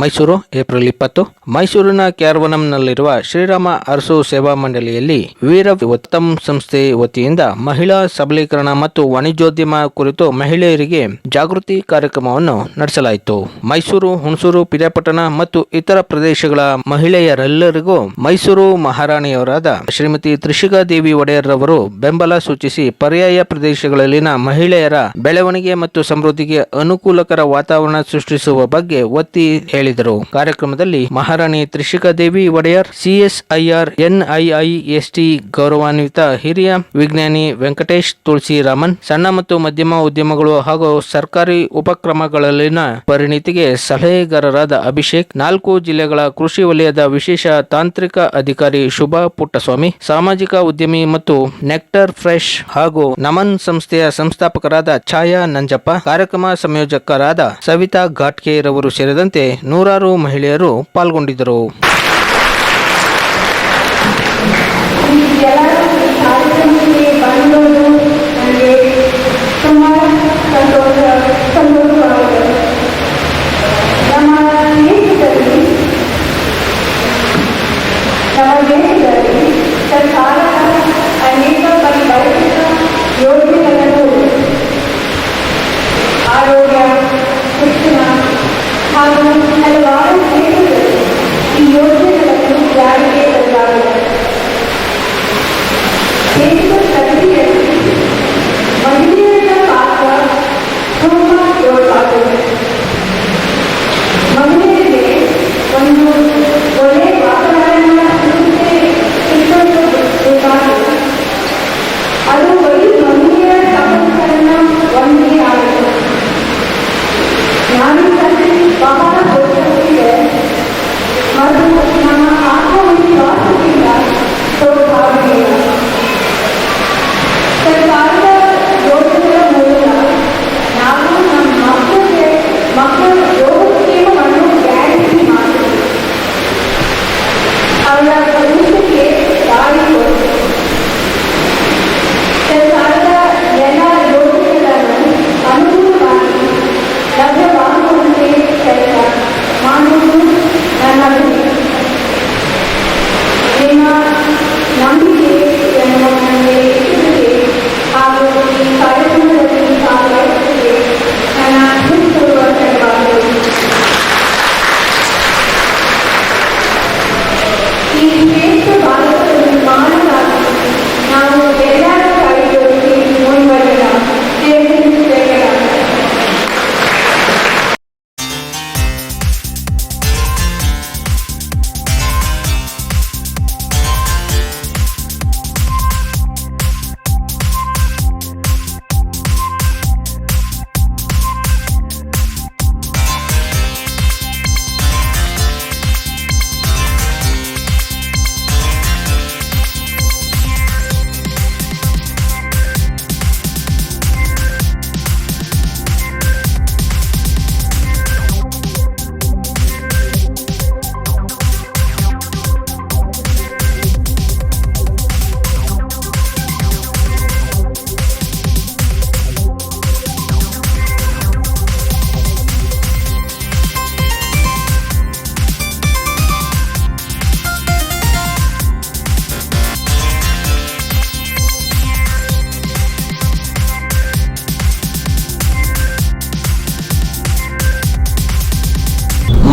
Mysuru, April ಇಪ್ಪತ್ತು. ಮೈಸೂರಿನ ಕ್ಯಾರ್ವನಂನಲ್ಲಿರುವ ಶ್ರೀರಾಮ ಅರಸು ಸೇವಾ ಮಂಡಳಿಯಲ್ಲಿ ವೀರ ಉತ್ತಮ್ ಸಂಸ್ಥೆ ವತಿಯಿಂದ ಮಹಿಳಾ ಸಬಲೀಕರಣ ಮತ್ತು ವಾಣಿಜ್ಯೋದ್ಯಮ ಕುರಿತು ಮಹಿಳೆಯರಿಗೆ ಜಾಗೃತಿ ಕಾರ್ಯಕ್ರಮವನ್ನು ನಡೆಸಲಾಯಿತು. ಮೈಸೂರು, ಹುಣಸೂರು, ಪಿರಿಯಾಪಟ್ಟಣ ಮತ್ತು ಇತರ ಪ್ರದೇಶಗಳ ಮಹಿಳೆಯರೆಲ್ಲರಿಗೂ ಮೈಸೂರು ಮಹಾರಾಣಿಯವರಾದ ಶ್ರೀಮತಿ ತ್ರಿಷಿಕಾ ದೇವಿ ಒಡೆಯರ್ ರವರು ಬೆಂಬಲ ಸೂಚಿಸಿ ಪರ್ಯಾಯ ಪ್ರದೇಶಗಳಲ್ಲಿನ ಮಹಿಳೆಯರ ಬೆಳವಣಿಗೆ ಮತ್ತು ಸಮೃದ್ಧಿಗೆ ಅನುಕೂಲಕರ ವಾತಾವರಣ ಸೃಷ್ಟಿಸುವ ಬಗ್ಗೆ ಒತ್ತಿ ಹೇಳಿದರು ಕಾರ್ಯಕ್ರಮದಲ್ಲಿ ಮಹಾರಾಣಿ ತ್ರಿಷಿಕಾ ದೇವಿ ಒಡೆಯರ್ ಸಿಎಸ್ಐಆರ್ ಎನ್ಐಐಎಸ್ಟಿ ಗೌರವಾನ್ವಿತ ಹಿರಿಯ ವಿಜ್ಞಾನಿ ವೆಂಕಟೇಶ್ ತುಳಸಿರಾಮನ್, ಸಣ್ಣ ಮತ್ತು ಮಧ್ಯಮ ಉದ್ಯಮಗಳು ಹಾಗೂ ಸರ್ಕಾರಿ ಉಪಕ್ರಮಗಳಲ್ಲಿನ ಪರಿಣಿತಿಗೆ ಸಲಹೆಗಾರರಾದ ಅಭಿಷೇಕ್, ನಾಲ್ಕು ಜಿಲ್ಲೆಗಳ ಕೃಷಿ ವಲಯದ ವಿಶೇಷ ತಾಂತ್ರಿಕ ಅಧಿಕಾರಿ ಶುಭಾ ಪುಟ್ಟಸ್ವಾಮಿ, ಸಾಮಾಜಿಕ ಉದ್ಯಮಿ ಮತ್ತು ನೆಕ್ಟರ್ ಫ್ರೆಶ್ ಹಾಗೂ ನಮನ್ ಸಂಸ್ಥೆಯ ಸಂಸ್ಥಾಪಕರಾದ ಛಾಯಾ ನಂಜಪ್ಪ, ಕಾರ್ಯಕ್ರಮ ಸಂಯೋಜಕರಾದ ಸವಿತಾ ಘಾಟ್ಕೇರವರು ಸೇರಿದಂತೆ ನೂರಾರು ಮಹಿಳೆಯರು ಪಾಲ್ಗೊಂಡಿದ್ದರು ಎಲ್ಲರೂ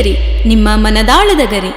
ಶ್ರೀಗರಿ ನಿಮ್ಮ ಮನದಾಳದ ಗರಿ.